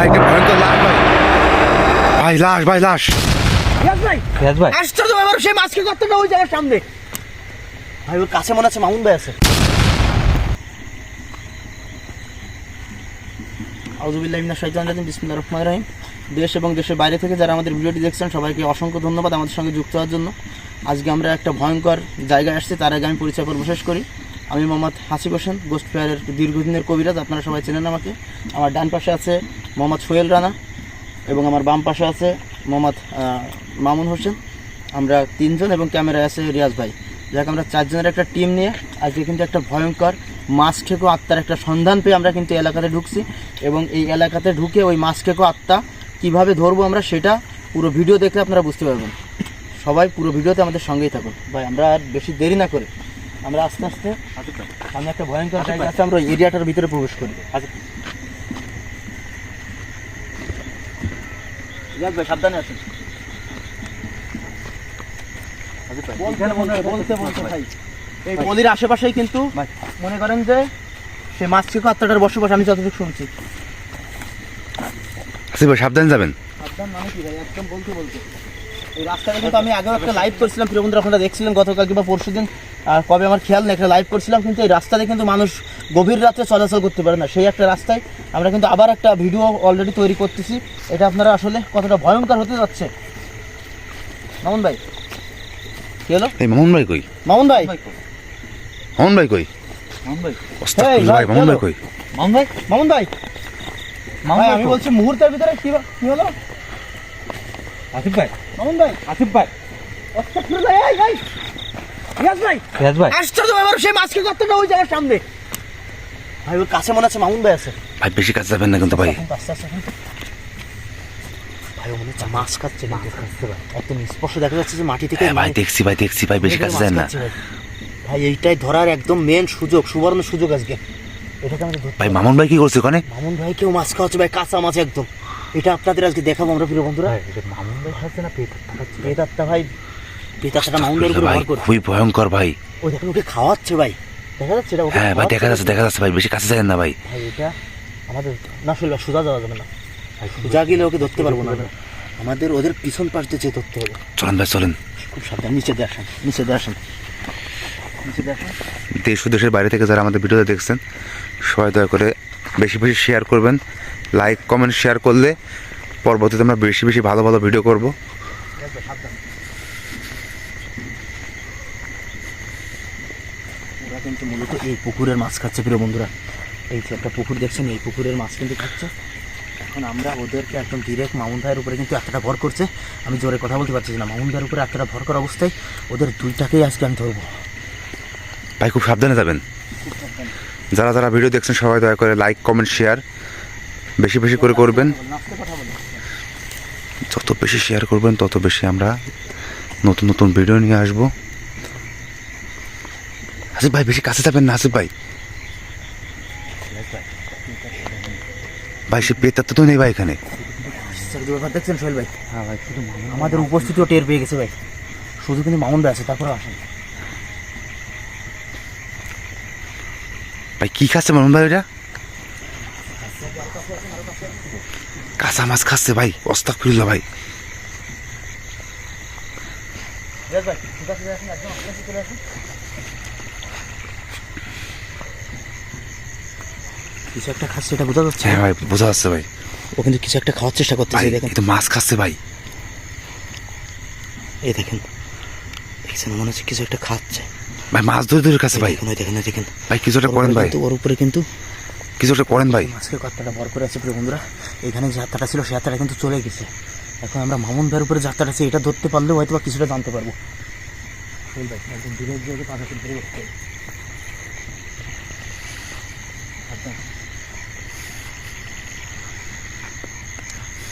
ভাই এটা ভয়ঙ্কর লাশ ভাই। ভাই লাশ ভাই লাশ। ভাই ভাই। আশ্চর্য ব্যাপার সেই মাছকে করতে ওই জায়গার সামনে। ভাই ওর কাছে মনে আছে মামুন ভাই আছে। আউজুবিল্লাহ ইমিনাশ শাইতানির রাজিম বিসমিল্লাহির রহমানির রহিম। দেশ এবং দেশের বাইরে থেকে যারা আমাদের ভিডিওটি দেখছেন সবাইকে অসংখ্য ধন্যবাদ আমাদের সঙ্গে যুক্ত হওয়ার জন্য। আজকে আমরা একটা ভয়ঙ্কর জায়গায় আসছি তার আগে আমি পরিচয় পর্ব শেষ করি। আমি মোহাম্মদ হাসিব হোসেন গোস্ট ফেয়ারের দীর্ঘদিনের কবিরাজ, আপনারা সবাই চেনেন আমাকে। আমার ডান পাশে আছে মোহাম্মদ সোহেল রানা এবং আমার বাম পাশে আছে মোহাম্মদ মামুন হোসেন। আমরা তিনজন এবং ক্যামেরায় আছে রিয়াজ ভাই। যাকে, আমরা চারজনের একটা টিম নিয়ে আজকে কিন্তু একটা ভয়ঙ্কর মাছ ঠেকো আত্মার একটা সন্ধান পেয়ে আমরা কিন্তু এলাকাতে ঢুকছি এবং এই এলাকাতে ঢুকে ওই মাছ ঠেকো আত্মা কীভাবে ধরবো আমরা সেটা পুরো ভিডিও দেখলে আপনারা বুঝতে পারবেন। সবাই পুরো ভিডিওতে আমাদের সঙ্গেই থাকুন। ভাই, আমরা আর বেশি দেরি না করে আমরা আস্তে আস্তে সামনে একটা ভয়ঙ্কর জায়গা আছে আমরা এরিয়াটার ভিতরে প্রবেশ করি। ভাই সাবধানে আছেন বলতে বলতে বলতে বলতে ভাই। এই গলির আশেপাশেই কিন্তু মনে করেন যে সে মাছ চিকো আত্মাটার বসবাস আমি যতটুকু শুনছি। সাবধানে যাবেন। সাবধান মানে কি ভাই? একদম বলতে বলতে। এই রাস্তাটা কিন্তু আমি আগেও একটা লাইভ করছিলাম প্রিয় বন্ধুরা আপনারা দেখছিলেন গতকাল কিংবা পরশু দিন আর কবে আমার খেয়াল নেই একটা লাইভ করছিলাম কিন্তু এই রাস্তাতে কিন্তু মানুষ গভীর রাতে চলাচল করতে পারে না। সেই একটা রাস্তায় আমরা কিন্তু আবার একটা ভিডিও অলরেডি তৈরি করতেছি। এটা আপনারা আসলে কতটা ভয়ঙ্কর হতে যাচ্ছে। মামুন ভাই কি হলো? এই মামুন ভাই কই? মামুন ভাই। মামুন ভাই কই? মামুন ভাই কই? মামুন ভাই। মামুন ভাই মামুন ভাই? ভাই। আমি বলছি মুহূর্তের ভিতরে কি হলো? আসিফ ভাই। মামুন ভাই। আসিফ ভাই। এই, ভাই। ভাই। আশ্চর্য ব্যাপার সেই মাছকে করতে ওই জায়গার সামনে। ভাই ওর কাছে মনে আছে মামুন ভাই আছে। ভাই বেশি কাছে যাবেন না কিন্তু ভাই। ভাই ও মনে হচ্ছে মাছ খাচ্ছে না একদম স্পষ্ট দেখা যাচ্ছে যে মাটি থেকে হ্যাঁ ভাই দেখছি ভাই দেখছি ভাই বেশি কাছে না। ভাই। ভাই এইটাই ধরার একদম মেন সুযোগ সুবর্ণ সুযোগ আজকে। এটাকে আমাদের ভাই মামুন ভাই কি করছে ওখানে? মামুন ভাই কেউ মাছ খাওয়াচ্ছে ভাই কাঁচা মাছ একদম। এটা আপনাদের আজকে দেখাবো আমরা প্রিয় বন্ধুরা। মামুন ভাই খাচ্ছে না পেট ভাই পেতারটা মামুন ভাইয়ের উপরে ভর করে খুবই ভয়ঙ্কর ভাই। ওই দেখেন ওকে খাওয়াচ্ছে ভাই। দেখা যাচ্ছে এটা হ্যাঁ ভাই দেখা যাচ্ছে দেখা যাচ্ছে ভাই বেশি কাছে যাবেন না ভাই। ভাই এটা আমাদের না শুনলে সোজা যাওয়া যাবে না। সোজা গেলে ওকে ধরতে পারব না। আমাদের ওদের পিছন পাশ দিয়ে যেয়ে ধরতে হবে। চলেন ভাই চলেন। খুব সাবধান নিচে দিয়ে আসেন নিচে দিয়ে আসেন। দেশ ও দেশের বাইরে থেকে যারা আমাদের ভিডিওতে দেখছেন সবাই দয়া করে বেশি বেশি শেয়ার করবেন। লাইক কমেন্ট শেয়ার করলে পরবর্তীতে আমরা বেশি বেশি ভালো ভালো ভিডিও করব। ওরা কিন্তু মূলত এই পুকুরের মাছ খাচ্ছে প্রিয় বন্ধুরা। এই যে একটা পুকুর দেখছেন এই পুকুরের মাছ কিন্তু খাচ্ছে। এখন আমরা ওদেরকে একদম ডিরেক্ট মামুন ভাইয়ের উপরে কিন্তু এতটা ভর করছে। আমি জোরে কথা বলতে পারছি না। মামুন ভাইয়ের উপরে এতটা ভর করা অবস্থায় ওদের দুইটাকেই আজকে আমি ধরবো। ভাই খুব সাবধানে যাবেন। যারা যারা ভিডিও দেখছেন সবাই দয়া করে লাইক কমেন্ট শেয়ার বেশি বেশি করে করবেন। যত বেশি শেয়ার করবেন তত বেশি আমরা নতুন নতুন ভিডিও নিয়ে আসব। আসিফ ভাই বেশি কাছে যাবেন না আসিফ ভাই। ভাই সে পেতার তো নেই ভাই এখানে। দেখছেন সোহেল ভাই? হ্যাঁ ভাই শুধু আমাদের উপস্থিতিও টের পেয়ে গেছে ভাই। শুধু কিন্তু মামুন ভাই আছে তারপরে আসেন। ভাই কি খাচ্ছে মামুন ভাই ওটা কাঁচা মাছ খাচ্ছে ভাই অস্তাক ফিরল ভাই কিছু একটা খাচ্ছে এটা বোঝা যাচ্ছে? হ্যাঁ ভাই বোঝা যাচ্ছে ভাই। ও কিন্তু কিছু একটা খাওয়ার চেষ্টা ভাই করতেছে দেখেন মাছ খাচ্ছে ভাই। এই দেখেন দেখছেন মনে হচ্ছে কিছু একটা খাচ্ছে। ভাই মাছ ধরে ধরে খাচ্ছে ভাই। দেখেন দেখেন দেখেন। ভাই কিছু একটা করেন ভাই। ওর উপরে কিন্তু কিছু একটা করেন ভাই। মাছকে কত্তাটা ভর করে আছে প্রিয় বন্ধুরা। এখানে যে হাতটা ছিল সে যাত্রাটা কিন্তু চলে গেছে। এখন আমরা মামুন ভাইয়ের উপরে যাত্রাটা আছে এটা ধরতে পারলেও হয়তো বা কিছুটা জানতে পারব। শোন ভাই একদম দূরে গিয়ে পাঁচা ধরে বসতে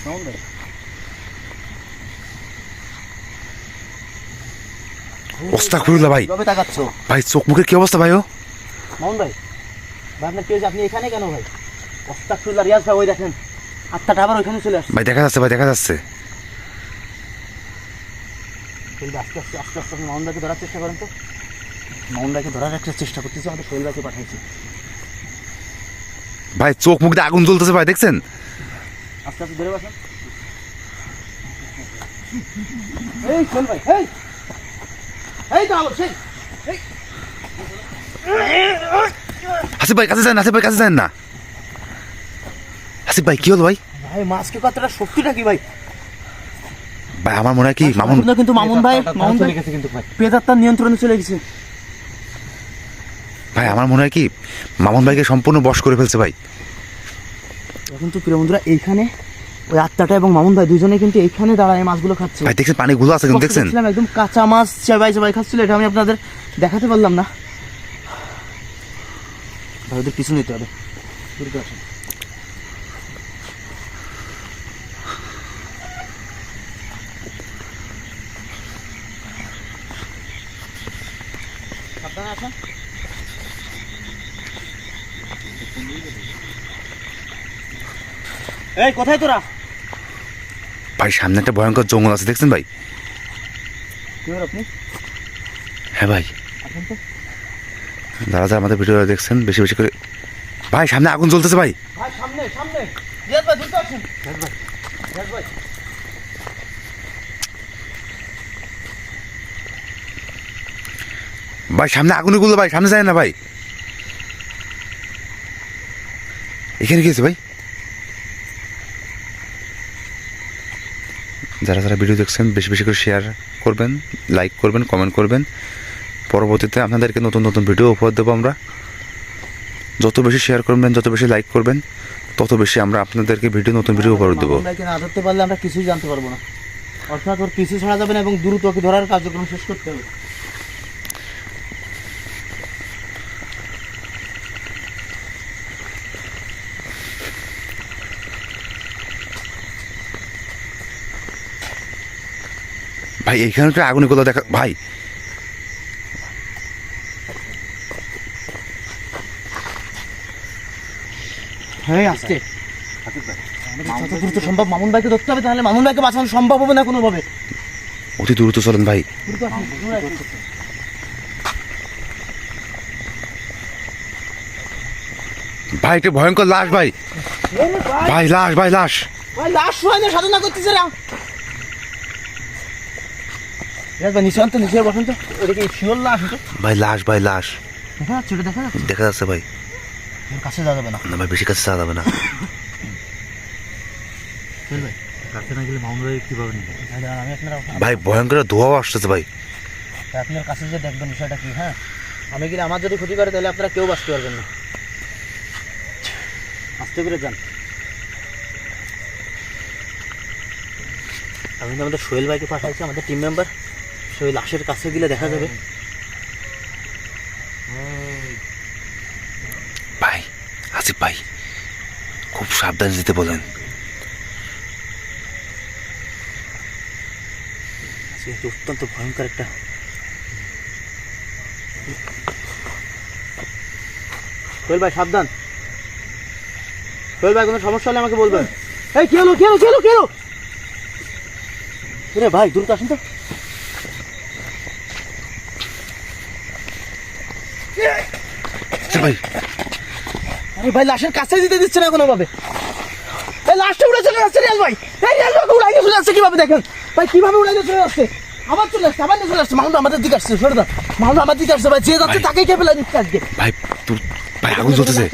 মামুন ভাই চোখ মুখের কি অবস্থা ভাই ও? মামুন ভাই। আপনার কি আপনি এখানে কেন ভাই? অস্তাকুল্লা রিয়াজ ভাই ওই দেখেন আত্মাটা আবার ওইখানে চলে আসছে। ভাই দেখা যাচ্ছে ভাই দেখা যাচ্ছে। আস্তে আস্তে আস্তে আস্তে আপনি ধরার চেষ্টা করেন তো। ধরার একটা চেষ্টা করতেছি আমাদের শৈল ভাইকে পাঠাইছি। ভাই চোখ মুখ দিয়ে আগুন জ্বলতেছে ভাই দেখছেন? আস্তে আস্তে ধরে বসেন। এই ভাই এই। এই তো আলো সেই। হাসিফ ভাই কাছে যান হাসিফ ভাই কাছে যান না। হাসিফ ভাই কি হলো ভাই? ভাই মাছকে কতটা শক্তিটা কি ভাই? ভাই আমার মনে হয় কি মামুন মামুন কিন্তু মামুন ভাই মামুন চলে গেছে কিন্তু ভাই। নিয়ন্ত্রণে চলে গেছে। ভাই আমার মনে হয় কি মামুন ভাইকে সম্পূর্ণ বশ করে ফেলছে ভাই। এখন তো প্রিয় বন্ধুরা এইখানে ওই আত্মাটা এবং মামুন ভাই দুজনে কিন্তু এইখানে দাঁড়ায় মাছগুলো খাচ্ছে। ভাই দেখছেন পানিগুলো আছে কিন্তু দেখছেন? একদম কাঁচা মাছ চেবাই চেবাই খাচ্ছিল এটা আমি আপনাদের দেখাতে পারলাম না। ওদের পিছু নিতে হবে। দ্রুত আসেন। সাবধানে আসেন। এই কোথায় তোরা? ভাই সামনে একটা ভয়ঙ্কর জঙ্গল আছে দেখছেন ভাই? আপনি? হ্যাঁ ভাই। যারা যারা আমাদের ভিডিও দেখছেন বেশি বেশি করে ভাই সামনে আগুন জ্বলতেছে ভাই। ভাই সামনে সামনে। গুলো ভাই সামনে যায় না ভাই। এখানে কি আছে ভাই? যারা যারা ভিডিও দেখছেন বেশি বেশি করে শেয়ার করবেন লাইক করবেন কমেন্ট করবেন। পরবর্তীতে আপনাদেরকে নতুন নতুন ভিডিও উপহার দেবো আমরা। যত বেশি শেয়ার করবেন যত বেশি লাইক করবেন তত বেশি আমরা আপনাদেরকে ভিডিও নতুন ভিডিও উপহার দেবো। না ধরতে পারলে আমরা কিছুই জানতে পারব না। অর্থাৎ ওর পিছু ছাড়া যাবে না এবং দ্রুত ওকে ধরার কার্যক্রম শেষ করতে হবে। ভাই এইখানে আগুনেরগুলো দেখা ভাই হ্যাঁ হাসিফ ভাই দ্রুত সম্ভব? মামুন ভাইকে ধরতে হবে তাহলে মামুন ভাইকে বাঁচানো সম্ভব হবে না কোনোভাবে? অতি দ্রুত চলেন ভাই। ভাই এটা ভয়ঙ্কর লাশ ভাই। ভাই, লাশ ভাই লাশ। ভাই লাশ হয় না সাধনা করতেছে রা নিশান্ত নিচে বসেন তো শিওর লাশ ভাই লাশ ভাই লাশ। দেখা যাচ্ছে। দেখা যাচ্ছে ভাই। কাছে যাওয়া যাবে না। না ভাই বেশি কাছে যাওয়া যাবে না। কাছে না গেলে কীভাবে নিবে? আমি আপনার ভাই ভয়ঙ্কর ধোঁয়াও আসতেছে ভাই। আপনার কাছে যে দেখবেন বিষয়টা কি হ্যাঁ? আমি গেলে আমার যদি ক্ষতি করে তাহলে আপনারা কেউ বাঁচতে পারবেন না। আসতে করে যান। আমি তো আমাদের সোহেল ভাইকে পাঠাইছি আমাদের টিম মেম্বার সোহেল লাশের কাছে গেলে দেখা যাবে ভাই ভাই খুব সাবধানে যেতে বলেন। অত্যন্ত ভয়ঙ্কর একটা সোহেল ভাই সাবধান। সোহেল ভাই কোনো সমস্যা হলে আমাকে বলবেন। এই কি হলো কি হলো কি হলো কি হলো? রে ভাই দ্রুত আসুন তো। ভাই আরে ভাই লাশের কাছে দিতে দিচ্ছে না কোনোভাবে। এই লাশটা উড়ে চলে যাচ্ছে রিয়াল ভাই? এই রিয়াল ভাই উড়াই চলে যাচ্ছে কীভাবে দেখেন? ভাই কীভাবে উড়াই চলে যাচ্ছে আবার চলে আসছে আবার চলে আসছে। মাহুন আমাদের দিকে আসছে সরে দাও। মাহুন আমাদের দিকে আসছে ভাই যে যাচ্ছে। তাকেই কে ফেলে দিচ্ছে আজকে। ভাই তোর ভাই আগুন জ্বলতেছে।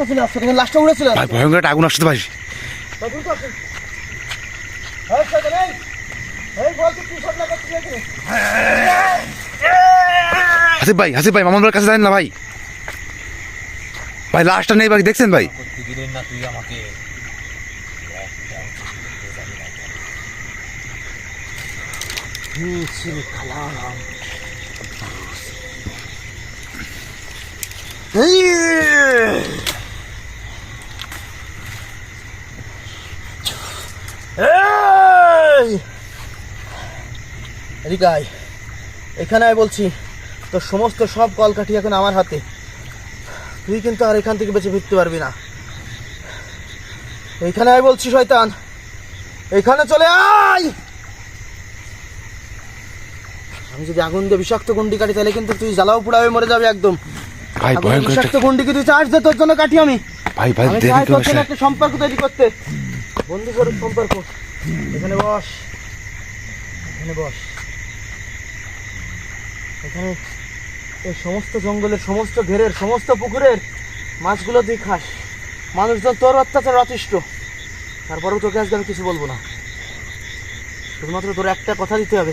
লাশটা উড়ে চলে ভাই ভয়ঙ্কর একটা আগুন আসছে ভাই। ভাই? হাসিফ ভাই হাসিফ ভাই মামুন কাছে যান না ভাই। ভাই লাশটা নেই ভাই দেখছেন ভাই? এখানে আয় বলছি, তোর সমস্ত সব কলকাঠি এখন আমার হাতে। তুই কিন্তু আর এখান থেকে বেঁচে ফিরতে পারবি না। এইখানে আয় বলছি শয়তান। এখানে চলে আয়! আমি যদি আগুন দিয়ে বিষাক্ত গুন্ডি কাটি তাহলে কিন্তু তুই জ্বালাও পুড়াবে মরে যাবে একদম। ভাই ভয়ঙ্কর বিষাক্ত গুন্ডি কি তুই চার্জ দে তোর জন্য কাটি আমি? ভাই ভাই তোর জন্য একটা সম্পর্ক তৈরি করতে। বন্ধু করে সম্পর্ক। এখানে বস। এখানে বস। এখানে এই সমস্ত জঙ্গলের সমস্ত ঘেরের সমস্ত পুকুরের মাছগুলো তুই খাস। মানুষজন তোর অত্যাচার অতিষ্ঠ। তারপরেও তোকে আজকে আমি কিছু বলব না। শুধুমাত্র তোর একটা কথা দিতে হবে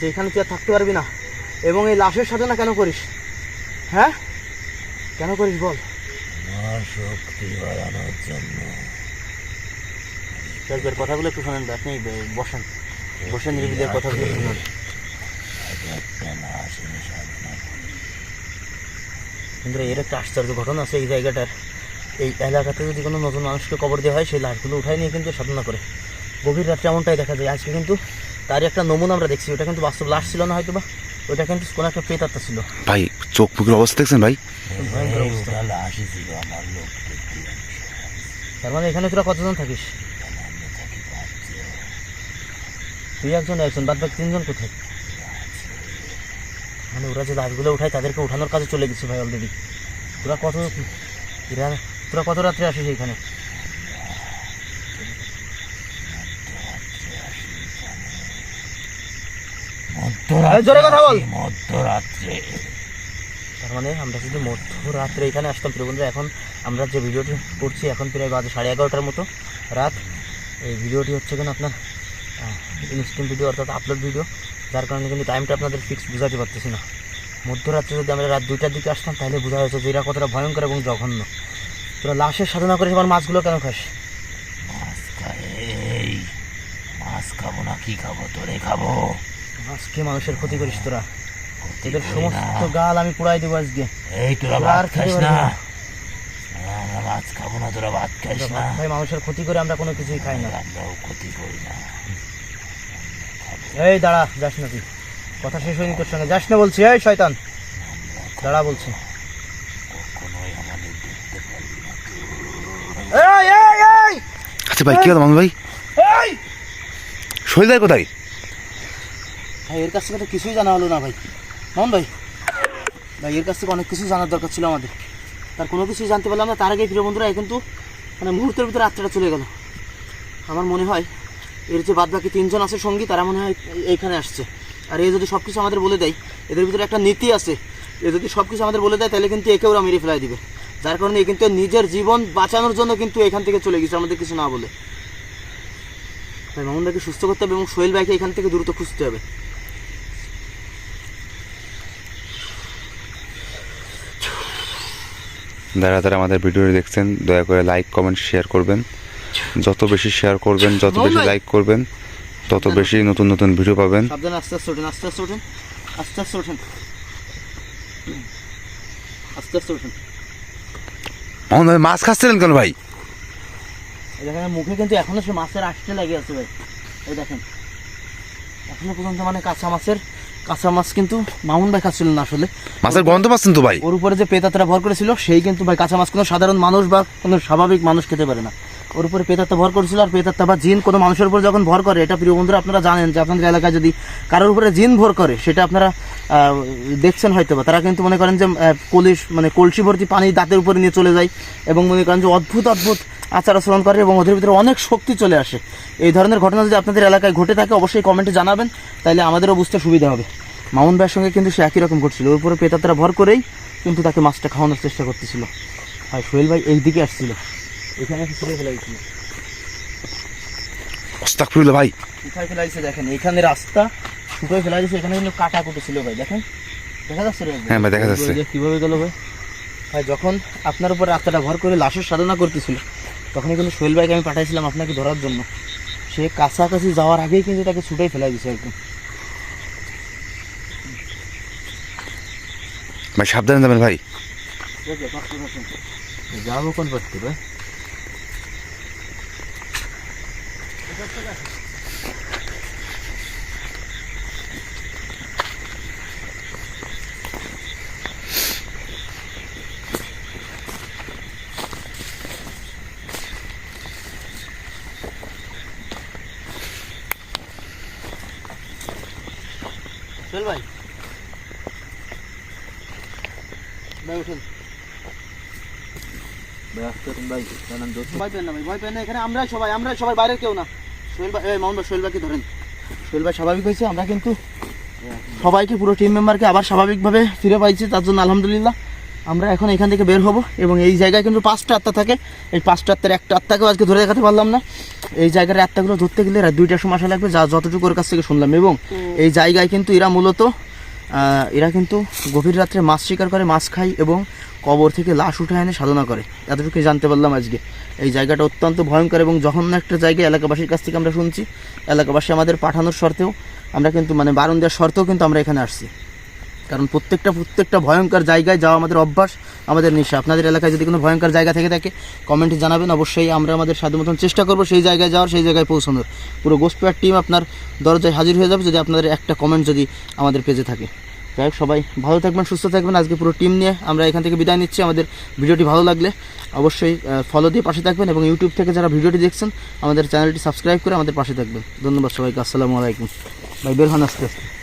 যে এখানে তুই আর থাকতে পারবি না। এবং এই লাশের সাধনা কেন করিস? হ্যাঁ? কেন করিস বল? শক্তি বাড়ানোর জন্য। একবার কথাগুলো একটু শোনেন আপনি বসেন। বসে নিরিবিলের কথাগুলো শুনুন। কিন্তু এর একটা আশ্চর্য ঘটনা আছে এই জায়গাটার। এই এলাকাতে যদি কোনো নতুন মানুষকে কবর দেওয়া হয় সেই লাশগুলো উঠায় নিয়ে কিন্তু সাধনা করে। গভীর রাত্রে এমনটাই দেখা যায়। আজকে কিন্তু তারই একটা নমুনা আমরা দেখছি। ওটা কিন্তু বাস্তব লাশ ছিল না হয়তো বা ওটা কিন্তু কোনো একটা প্রেতাত্মা ছিল। ভাই চোখ মুখের অবস্থা দেখছেন ভাই? তার মানে এখানে তোরা কতজন থাকিস? তুই একজন একজন বাদ বাকি তিনজন কোথায়? মানে ওরা যে লাশগুলো উঠায় তাদেরকে উঠানোর কাজে চলে গেছে ভাই অলরেডি তোরা কত তোরা কত রাত্রে আসিস এখানে? তার মানে আমরা যদি মধ্যরাত্রে এখানে আসতাম প্রিয় বন্ধুরা, এখন আমরা যে ভিডিওটি করছি এখন প্রায় বাজে সাড়ে এগারোটার মতো রাত। এই ভিডিওটি হচ্ছে কেন আপনার ইনস্টিম ভিডিও অর্থাৎ আপলোড ভিডিও যার কারণে কিন্তু টাইমটা আপনাদের ফিক্স বুঝাতে পারতেছি না। মধ্যরাত্রে যদি আমরা রাত দুইটার দিকে আসতাম তাহলে বোঝা যাচ্ছে যে এরা কতটা ভয়ঙ্কর এবং জঘন্য। তোরা লাশের সাধনা করে আমার মাছগুলো কেন খাস? মাছ খায় এই মাছ খাব না কি খাব? তোরে খাব। আজকে মানুষের ক্ষতি করিস তোরা। এদের সমস্ত গাল আমি পুড়াই দেবো আজকে। এই তোরা ভাত আর খাস না। আমরা মাছ খাব না তোরা ভাত খাস না। খাই মানুষের ক্ষতি করে আমরা কোনো কিছুই খাই না। আমরাও ক্ষতি করি না। এই দাঁড়া যাস না তুই। কথা শেষ হয়নি তোর সঙ্গে। যাস না বলছি এই শয়তান। দাঁড়া বলছি। কখনোই আমাদের দেখতে পারবি না এই এই এই! আচ্ছা ভাই কি হলো মামুন ভাই? এই! শৈল কোথায়? ভাই এর কাছ থেকে তো কিছুই জানা হলো না ভাই। মামুন ভাই ভাই এর কাছ থেকে অনেক কিছু জানার দরকার ছিল আমাদের। তার কোনো কিছুই জানতে পারলাম না। তার আগে প্রিয় বন্ধুরা এখন কিন্তু মানে মুহূর্তের ভিতরে রাত্রেটা চলে গেল। আমার মনে হয় এর যে বাদ বাকি তিনজন আছে সঙ্গী, তারা মনে হয় এইখানে আসছে। আর এ যদি সব কিছু আমাদের বলে দেয়, এদের ভিতরে একটা নীতি আছে, এ যদি সব কিছু আমাদের বলে দেয়, তাহলে কিন্তু একে ওরা মেরে ফেলাই দিবে। যার কারণে এ কিন্তু নিজের জীবন বাঁচানোর জন্য কিন্তু এখান থেকে চলে গেছে, আমাদের কিছু না বলে। তাই মামুন সুস্থ করতে হবে এবং সোহেল ভাইকে এখান থেকে দ্রুত খুঁজতে হবে। যারা যারা আমাদের ভিডিওটি দেখছেন, দয়া করে লাইক কমেন্ট শেয়ার করবেন। যত বেশি শেয়ার করবেন যত বেশি লাইক করবেন তত বেশি নতুন নতুন ভিডিও পাবেন। আস্তে আস্তে ওঠেন আস্তে আস্তে ওঠেন আস্তে আস্তে ওঠেন। আস্তে আস্তে ওঠেন। মাছ খাচ্ছিলেন কেন ভাই? দেখেন মুখে কিন্তু এখনও সে মাছের আসতে লাগে আছে ভাই। এই দেখেন। এখনও পর্যন্ত মানে কাঁচা মাছের কাঁচা মাছ কিন্তু মামুন ভাই খাচ্ছিলেন না আসলে। মাছের গন্ধ পাচ্ছেন তো ভাই? ওর উপরে যে পেতাতরা ভর করেছিল সেই কিন্তু ভাই কাঁচা মাছ কোনো সাধারণ মানুষ বা কোনো স্বাভাবিক মানুষ খেতে পারে না। ওর উপরে পেতাত্তা ভর করেছিল, আর পেতাত্তা বা জিন কোনো মানুষের উপর যখন ভর করে, এটা প্রিয় বন্ধুরা আপনারা জানেন যে আপনাদের এলাকায় যদি কারোর উপরে জিন ভর করে, সেটা আপনারা দেখছেন হয়তো বা তারা কিন্তু মনে করেন যে কলিশ মানে কলসি ভর্তি পানি দাঁতের উপরে নিয়ে চলে যায় এবং মনে করেন যে অদ্ভুত অদ্ভুত আচার আচরণ করে এবং ওদের ভিতরে অনেক শক্তি চলে আসে। এই ধরনের ঘটনা যদি আপনাদের এলাকায় ঘটে থাকে, অবশ্যই কমেন্টে জানাবেন তাহলে আমাদেরও বুঝতে সুবিধা হবে। মামুন ভাইয়ের সঙ্গে কিন্তু সে একই রকম করছিল ওর উপরে পেতাত্রা ভর করেই কিন্তু তাকে মাছটা খাওয়ানোর চেষ্টা করতেছিল। আর সোহেল ভাই এই দিকে আসছিল। এখানে এসে ছুটে ফেলা গেছিল অস্তাক ফিরলো ভাই। কোথায় ফেলা দেখেন এখানে রাস্তা শুকিয়ে ফেলা গেছে এখানে কিন্তু কাটা কুটে ছিল ভাই দেখেন। দেখা যাচ্ছে হ্যাঁ ভাই, দেখা যাচ্ছে। কীভাবে গেল ভাই? ভাই যখন আপনার উপর রাস্তাটা ভর করে লাশের সাধনা করতেছিল তখনই কিন্তু সোহেল ভাইকে আমি পাঠাইছিলাম আপনাকে ধরার জন্য। সে কাছাকাছি যাওয়ার আগেই কিন্তু তাকে ছুটেই ফেলা দিয়েছে একদম। ভাই সাবধানে যাবেন ভাই। যাব কোন করতে ভাই চল ভাই ভাই উঠেন। ভয় পেন না ভাই ভয় পেন না এখানে আমরাই সবাই আমরাই সবাই বাইরের কেউ না। সোহেল ভাই মামুন ভাই সোহেল ভাইকে ধরেন। সোহেল ভাই স্বাভাবিক হয়েছে আমরা কিন্তু সবাইকে পুরো টিম মেম্বারকে আবার স্বাভাবিকভাবে ফিরে পাইছি তার জন্য আলহামদুলিল্লাহ। আমরা এখন এখান থেকে বের হব এবং এই জায়গায় কিন্তু পাঁচটা আত্মা থাকে। এই পাঁচটা আত্মার একটা আত্মাকেও আজকে ধরে দেখাতে পারলাম না। এই জায়গার আত্মাগুলো ধরতে গেলে রাত দুইটার সময় আসা লাগবে যা যতটুকু ওর কাছ থেকে শুনলাম। এবং এই জায়গায় কিন্তু এরা মূলত এরা কিন্তু গভীর রাত্রে মাছ শিকার করে, মাছ খায় এবং কবর থেকে লাশ উঠে এনে সাধনা করে। এতটুকুই জানতে পারলাম আজকে। এই জায়গাটা অত্যন্ত ভয়ঙ্কর এবং জঘন্য একটা জায়গায় এলাকাবাসীর কাছ থেকে আমরা শুনছি। এলাকাবাসী আমাদের পাঠানোর শর্তেও আমরা কিন্তু মানে বারণ দেওয়ার শর্তেও কিন্তু আমরা এখানে আসছি। কারণ প্রত্যেকটা প্রত্যেকটা ভয়ঙ্কর জায়গায় যাওয়া আমাদের অভ্যাস, আমাদের নেশা। আপনাদের এলাকায় যদি কোনো ভয়ঙ্কর জায়গা থেকে থাকে কমেন্টে জানাবেন। অবশ্যই আমরা আমাদের মতন চেষ্টা করব সেই জায়গায় যাওয়ার, সেই জায়গায় পৌঁছানোর। পুরো গোসপেয়ার টিম আপনার দরজায় হাজির হয়ে যাবে যদি আপনাদের একটা কমেন্ট যদি আমাদের পেজে থাকে। যাই হোক, সবাই ভালো থাকবেন, সুস্থ থাকবেন। আজকে পুরো টিম নিয়ে আমরা এখান থেকে বিদায় নিচ্ছি। আমাদের ভিডিওটি ভালো লাগলে অবশ্যই ফলো দিয়ে পাশে থাকবেন এবং ইউটিউব থেকে যারা ভিডিওটি দেখছেন, আমাদের চ্যানেলটি সাবস্ক্রাইব করে আমাদের পাশে থাকবেন। ধন্যবাদ সবাইকে। আসসালামু আলাইকুম। ভাই, বের হন আস্তে আস্তে।